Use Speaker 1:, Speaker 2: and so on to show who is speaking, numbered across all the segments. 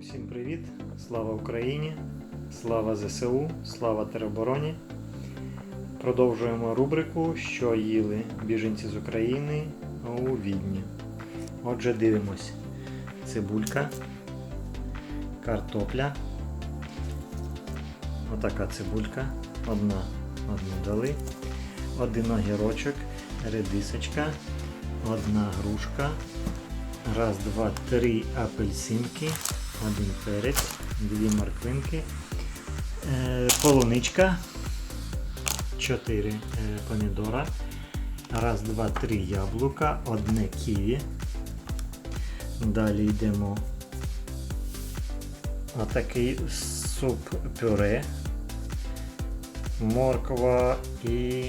Speaker 1: Усім привіт! Слава Україні! Слава ЗСУ! Слава теробороні! Продовжуємо рубрику, що їли біженці з України у Відні. Отже, дивимось. Цибулька, картопля. Отака цибулька. Одна одну дали. Один огірочок, редисочка, одна грушка. Раз, два, три апельсинки, один перець, дві морквинки, е, полуничка, чотири е, помідора, раз, два, три яблука, одне ківі. Далі йдемо отакий суп пюре, морква і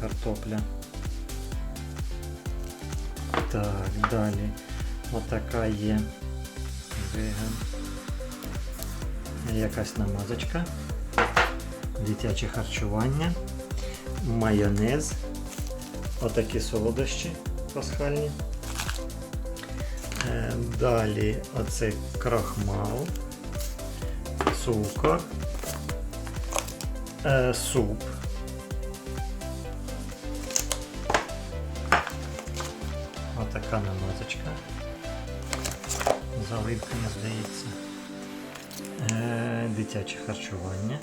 Speaker 1: картопля. Так, далі. Отака є веган. Якась намазочка. Дитяче харчування. Майонез. Отакі солодощі пасхальні. Е, Далі оце крахмал, цукор, е, суп. Отака намазочка. За оливками, здається. Е, дитяче харчування.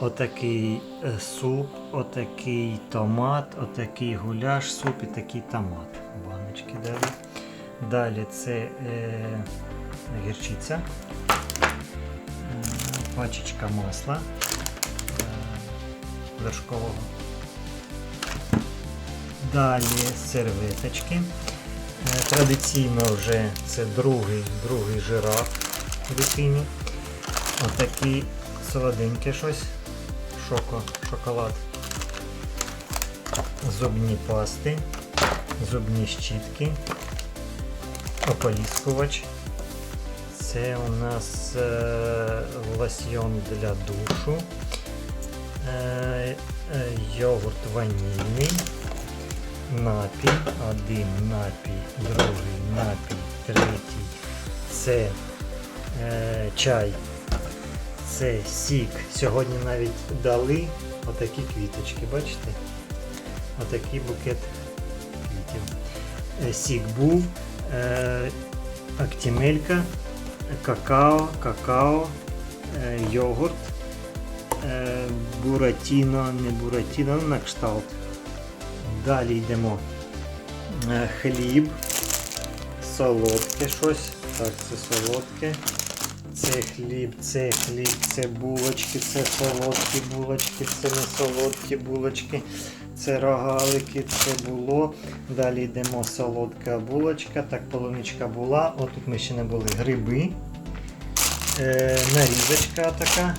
Speaker 1: Отакий е, суп, отакий томат, отакий гуляш, суп і такий томат. Баночки дали. Далі це е, гірчиця, е, пачечка масла е, вершкового. Далі серветочки. Е, Традиційно вже це другий, другий жираф дитині. Отакі солоденьке щось. Шоко, шоколад. Зубні пасти, зубні щітки, ополіскувач. Це у нас е, лосьйон для душу, е, е, йогурт ванільний, напій, один напій, другий напій, третій. Це е, чай, це сік. Сьогодні навіть дали отакі квіточки, бачите? Отакий букет квітів. Е, Сік був, е, актімелька, какао, какао, е, йогурт, е, буратіно, не буратіно, на кшталт. Далі йдемо. Е, Хліб, солодке щось. Так, це солодке. Це хліб, це хліб, це булочки, це солодкі булочки, це не солодкі булочки, це рогалики, це було. Далі йдемо солодка булочка, так полуничка була. Отут ми ще не були гриби. Е, нарізочка така.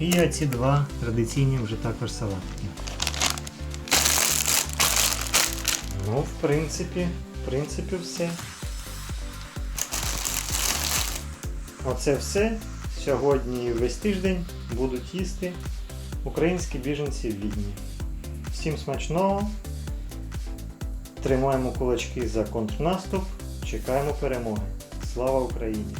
Speaker 1: І оці два традиційні вже також салатки. Ну, в принципі, в принципі, все. Оце все. Сьогодні і весь тиждень будуть їсти українські біженці в Відні. Всім смачного. Тримаємо кулачки за контрнаступ. Чекаємо перемоги. Слава Україні!